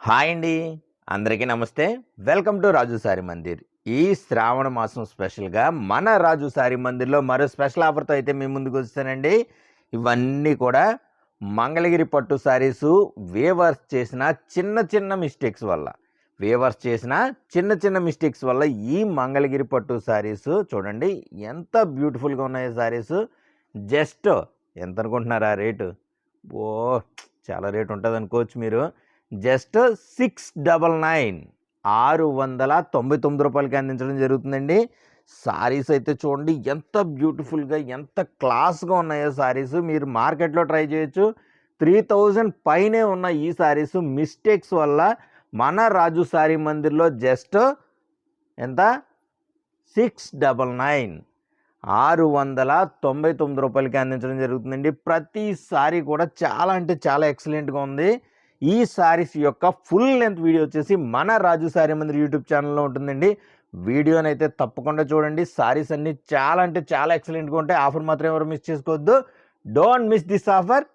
Hi అండి. అందరికీ నమస్తే. Welcome to Raju Saree Mandir. ఈ శ్రావణ మాసం స్పెషల్గా మన రాజు సారీ మందిర్లో మరో స్పెషల్ ఆఫర్తో అయితే మీ ముందుకు వస్తానండి ఇవన్నీ కూడా మంగళగిరి పట్టు సారీసు వేవర్స్ చేసిన చిన్న చిన్న మిస్టేక్స్ వల్ల. వేవర్స్ చేసిన చిన్న చిన్న మిస్టేక్స్ వల్ల ఈ మంగళగిరి పట్టు శారీస్ చూడండి ఎంత బ్యూటిఫుల్గా ఉన్నాయి శారీస్ జస్ట్ ఎంత అనుకుంటున్నారా రేటు? ఓ చాలా రేటు ఉంటుంది అనుకోవచ్చు మీరు. Just six double nine. ఆరు వందల తొంభై తొమ్మిది రూపాయలకి అందించడం జరుగుతుందండి. సారీస్ అయితే చూడండి ఎంత బ్యూటిఫుల్గా ఎంత క్లాస్గా ఉన్నాయో సారీస్. మీరు మార్కెట్లో ట్రై చేయొచ్చు. త్రీ థౌజండ్ పైనే ఉన్న ఈ సారీస్ మిస్టేక్స్ వల్ల మన రాజు సారీ మందిర్లో జస్ట్ ఎంత? Six double nine. ఆరు వందల తొంభై తొమ్మిది రూపాయలకి అందించడం జరుగుతుందండి. ప్రతి సారీ కూడా చాలా అంటే చాలా ఎక్సలెంట్గా ఉంది. ఈ సారీస్ యొక్క ఫుల్ లెంత్ వీడియో వచ్చేసి మన రాజు సారీ మందిర్ యూట్యూబ్ ఛానల్లో ఉంటుందండి. వీడియోని అయితే తప్పకుండా చూడండి. సారీస్ అన్ని చాలా అంటే చాలా ఎక్సలెంట్గా ఉంటాయి. ఆఫర్ మాత్రం ఎవరు మిస్ చేసుకోవద్దు. Don't miss this offer.